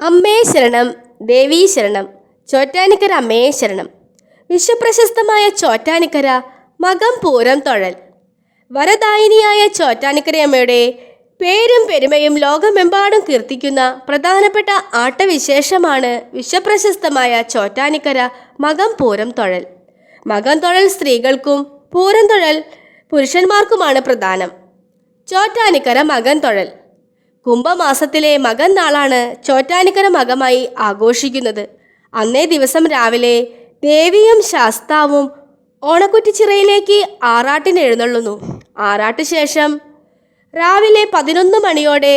അമ്മേ ശരണം ദേവീ ശരണം ചോറ്റാനിക്കര അമ്മേ ശരണം. വിശ്വപ്രശസ്തമായ ചോറ്റാനിക്കര മകം പൂരം തൊഴൽ. വരദായിനിയായ ചോറ്റാനിക്കരയമ്മയുടെ പേരും പെരുമയും ലോകമെമ്പാടും കീർത്തിക്കുന്ന പ്രധാനപ്പെട്ട ആട്ടവിശേഷമാണ് വിശ്വപ്രശസ്തമായ ചോറ്റാനിക്കര മകം പൂരം തൊഴൽ. മകം തൊഴൽ സ്ത്രീകൾക്കും പൂരം തൊഴൽ പുരുഷന്മാർക്കുമാണ് പ്രധാനം. ചോറ്റാനിക്കര മകൻ തൊഴൽ. കുംഭമാസത്തിലെ മകൻ നാളാണ് ചോറ്റാനിക്കര മകമായി ആഘോഷിക്കുന്നത്. അന്നേ ദിവസം രാവിലെ ദേവിയും ശാസ്താവും ഓണക്കുറ്റിച്ചിറയിലേക്ക് ആറാട്ടിന് എഴുന്നള്ളുന്നു. ആറാട്ട് ശേഷം രാവിലെ പതിനൊന്ന് മണിയോടെ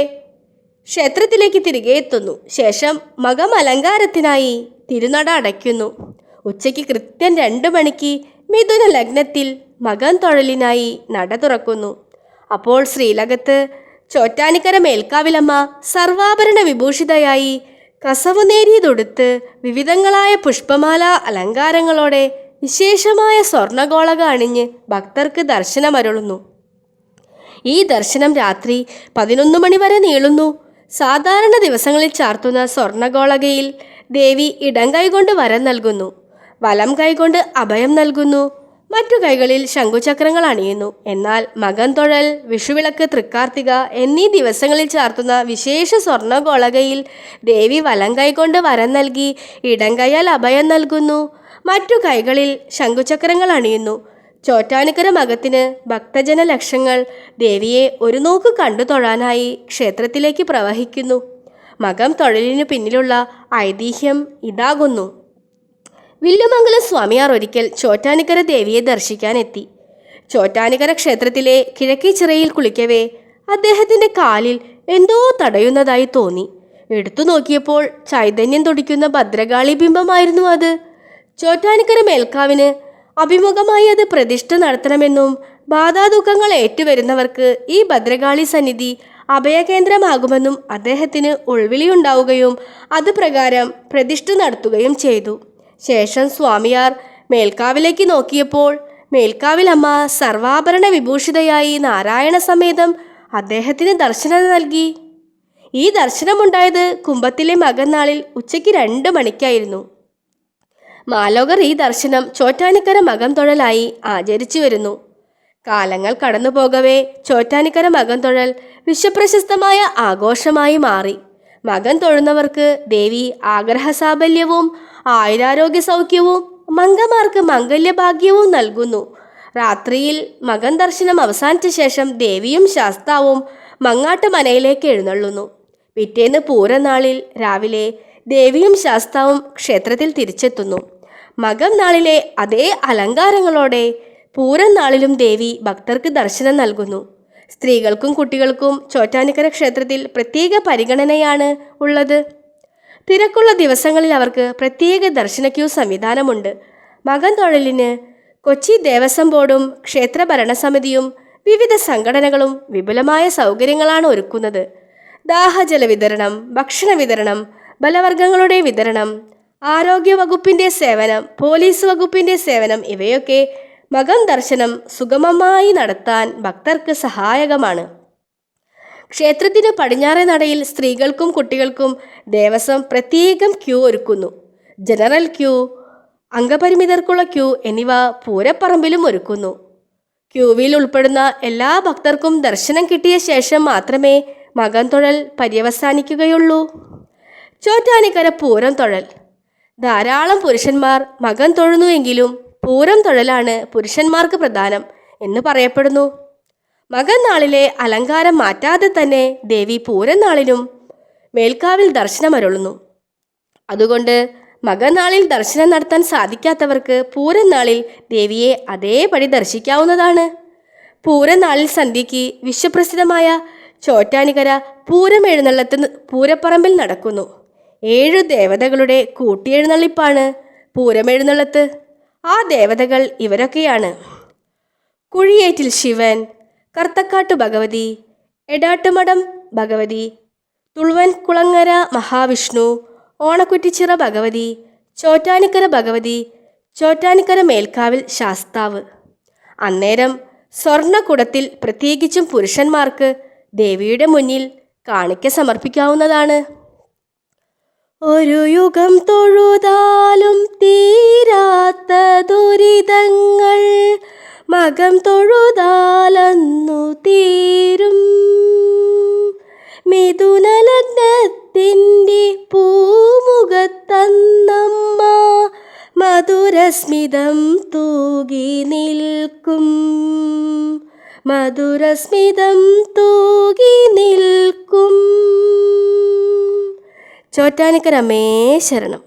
ക്ഷേത്രത്തിലേക്ക് തിരികെ എത്തുന്നു. ശേഷം മകം അലങ്കാരത്തിനായി തിരുനട അടയ്ക്കുന്നു. ഉച്ചയ്ക്ക് കൃത്യം രണ്ട് മണിക്ക് മിഥുന ലഗ്നത്തിൽ മകൻ തൊഴലിനായി നട തുറക്കുന്നു. അപ്പോൾ ശ്രീലകത്ത് ചോറ്റാനിക്കര മേൽക്കാവിലമ്മ സർവാഭരണ വിഭൂഷിതയായി കസവുനേരിയതൊടുത്ത് വിവിധങ്ങളായ പുഷ്പമാല അലങ്കാരങ്ങളോടെ വിശേഷമായ സ്വർണഗോളക അണിഞ്ഞ് ഭക്തർക്ക് ദർശനമരുളുന്നു. ഈ ദർശനം രാത്രി പതിനൊന്ന് മണി വരെ നീളുന്നു. സാധാരണ ദിവസങ്ങളിൽ ചാർത്തുന്ന സ്വർണഗോളകയിൽ ദേവി ഇടം കൈകൊണ്ട് വരം നൽകുന്നു. വലം കൈകൊണ്ട് അഭയം നൽകുന്നു. മറ്റു കൈകളിൽ ശംഖുചക്രങ്ങൾ അണിയുന്നു. എന്നാൽ മകൻ തൊഴൽ വിഷുവിളക്ക് തൃക്കാർത്തിക എന്നീ ദിവസങ്ങളിൽ ചാർത്തുന്ന വിശേഷ സ്വർണഗോളകയിൽ ദേവി വലം കൈകൊണ്ട് വരം നൽകി ഇടം കൈയാൽ അഭയം നൽകുന്നു. മറ്റു കൈകളിൽ ശംഖുചക്രങ്ങൾ അണിയുന്നു. ചോറ്റാനിക്കര മകത്തിന് ഭക്തജന ലക്ഷങ്ങൾ ദേവിയെ ഒരു നോക്ക് കണ്ടു തൊഴാനായി ക്ഷേത്രത്തിലേക്ക് പ്രവഹിക്കുന്നു. മകം തൊഴലിനു പിന്നിലുള്ള ഐതിഹ്യം ഇതാകുന്നു. വില്ലുമംഗലം സ്വാമിയാർ ഒരിക്കൽ ചോറ്റാനിക്കര ദേവിയെ ദർശിക്കാനെത്തി. ചോറ്റാനിക്കര ക്ഷേത്രത്തിലെ കിഴക്കേ ചിറയിൽ കുളിക്കവേ അദ്ദേഹത്തിന്റെ കാലിൽ എന്തോ തടയുന്നതായി തോന്നി. എടുത്തു നോക്കിയപ്പോൾ ചൈതന്യം തുടിക്കുന്ന ഭദ്രകാളി ബിംബമായിരുന്നു അത്. ചോറ്റാനിക്കര മേൽക്കാവിന് അഭിമുഖമായി അത് പ്രതിഷ്ഠ നടത്തണമെന്നും ബാധാദുഃഖങ്ങൾ ഏറ്റുവരുന്നവർക്ക് ഈ ഭദ്രകാളി സന്നിധി അഭയകേന്ദ്രമാകുമെന്നും അദ്ദേഹത്തിന് ഉൾവിളിയുണ്ടാവുകയും അത് പ്രകാരം പ്രതിഷ്ഠ നടത്തുകയും ചെയ്തു. ശേഷം സ്വാമിയാർ മേൽക്കാവിലേക്ക് നോക്കിയപ്പോൾ മേൽക്കാവിലമ്മ സർവാഭരണ വിഭൂഷിതയായി നാരായണ സമേതം അദ്ദേഹത്തിന് ദർശനം നൽകി. ഈ ദർശനമുണ്ടായത് കുംഭത്തിലെ മകന്നാളിൽ ഉച്ചയ്ക്ക് രണ്ട് മണിക്കായിരുന്നു. മാലോകർ ഈ ദർശനം ചോറ്റാനിക്കര മകം തൊഴലായി ആചരിച്ചു വരുന്നു. കാലങ്ങൾ കടന്നുപോകവേ ചോറ്റാനിക്കര മകം തൊഴൽ വിശ്വപ്രശസ്തമായ ആഘോഷമായി മാറി. മകൻ തൊഴുന്നവർക്ക് ദേവി ആഗ്രഹസാബല്യവും ആയുരാരോഗ്യ സൗഖ്യവും മംഗമാർക്ക് മംഗല്യഭാഗ്യവും നൽകുന്നു. രാത്രിയിൽ മകൻ ദർശനം അവസാനിച്ച ശേഷം ദേവിയും ശാസ്താവും മങ്ങാട്ട് മനയിലേക്ക് എഴുന്നള്ളുന്നു. പിറ്റേന്ന് പൂരനാളിൽ രാവിലെ ദേവിയും ശാസ്താവും ക്ഷേത്രത്തിൽ തിരിച്ചെത്തുന്നു. മകം നാളിലെ അതേ അലങ്കാരങ്ങളോടെ പൂരം നാളിലും ദേവി ഭക്തർക്ക് ദർശനം നൽകുന്നു. സ്ത്രീകൾക്കും കുട്ടികൾക്കും ചോറ്റാനിക്കര ക്ഷേത്രത്തിൽ പ്രത്യേക പരിഗണനയാണ് ഉള്ളത്. തിരക്കുള്ള ദിവസങ്ങളിൽ അവർക്ക് പ്രത്യേക ദർശന ക്യൂ സംവിധാനമുണ്ട്. മകൻ തൊഴലിന് കൊച്ചി ദേവസ്വം ബോർഡും ക്ഷേത്ര ഭരണസമിതിയും വിവിധ സംഘടനകളും വിപുലമായ സൗകര്യങ്ങളാണ് ഒരുക്കുന്നത്. ദാഹജല വിതരണം ഭക്ഷണ വിതരണം ബലവർഗങ്ങളുടെ വിതരണം ആരോഗ്യ വകുപ്പിന്റെ സേവനം പോലീസ് വകുപ്പിന്റെ സേവനം ഇവയൊക്കെ മകം ദർശനം സുഗമമായി നടത്താൻ ഭക്തർക്ക് സഹായകമാണ്. ക്ഷേത്രത്തിന് പടിഞ്ഞാറേ നടയിൽ സ്ത്രീകൾക്കും കുട്ടികൾക്കും ദേവസ്വം പ്രത്യേകം ക്യൂ ഒരുക്കുന്നു. ജനറൽ ക്യൂ അംഗപരിമിതർക്കുള്ള ക്യൂ എന്നിവ പൂരപ്പറമ്പിലും ഒരുക്കുന്നു. ക്യൂവിൽ ഉൾപ്പെടുന്ന എല്ലാ ഭക്തർക്കും ദർശനം കിട്ടിയ ശേഷം മാത്രമേ മകം തൊഴൽ പര്യവസാനിക്കുകയുള്ളൂ. ചോറ്റാനിക്കര പൂരം തൊഴൽ. ധാരാളം പുരുഷന്മാർ മകൻ തൊഴുന്നുവെങ്കിലും പൂരം തൊഴലാണ് പുരുഷന്മാർക്ക് പ്രധാനം എന്ന് പറയപ്പെടുന്നു. മകനാളിലെ അലങ്കാരം മാറ്റാതെ തന്നെ ദേവി പൂരം നാളിലും മേൽക്കാവിൽ ദർശനമരുളുന്നു അതുകൊണ്ട് മകനാളിൽ ദർശനം നടത്താൻ സാധിക്കാത്തവർക്ക് പൂരം നാളിൽ ദേവിയെ അതേപടി ദർശിക്കാവുന്നതാണ്. പൂരം നാളിൽ സന്ധ്യയ്ക്ക് വിശ്വപ്രസിദ്ധമായ ചോറ്റാനിക്കര പൂരം എഴുന്നള്ളത്ത് പൂരപ്പറമ്പിൽ നടക്കുന്നു. ഏഴു ദേവതകളുടെ കൂട്ടിയെഴുന്നള്ളിപ്പാണ് പൂരമെഴുന്നള്ളത്ത് ആ ദേവതകൾ ഇവരൊക്കെയാണ്. കുഴിയേറ്റിൽ ശിവൻ കർത്തക്കാട്ടു ഭഗവതി എടാട്ടുമടം ഭഗവതി തുളുവൻ കുളങ്ങര മഹാവിഷ്ണു ഓണക്കുറ്റിച്ചിറ ഭഗവതി ചോറ്റാനിക്കര ഭഗവതി ചോറ്റാനിക്കര മേൽക്കാവിൽ ശാസ്താവ്. അന്നേരം സ്വർണകുടത്തിൽ പ്രത്യേകിച്ചും പുരുഷന്മാർക്ക് ദേവിയുടെ മുന്നിൽ കാണിക്ക സമർപ്പിക്കാവുന്നതാണ്. ഒരു യുഗം തൊഴുതാലും തീരാത്ത ദുരിതങ്ങൾ മകം തൊഴുതാലന്നു തീരും. മിഥുനലഗ്നത്തിന്റെ പൂമുഖത്തന്നമ്മ മധുരസ്മിതം തൂകി നിൽക്കും. മധുരസ്മിതം തൂകി നിൽക്കും. ചോറ്റാനിക്കരമേ ശരണം.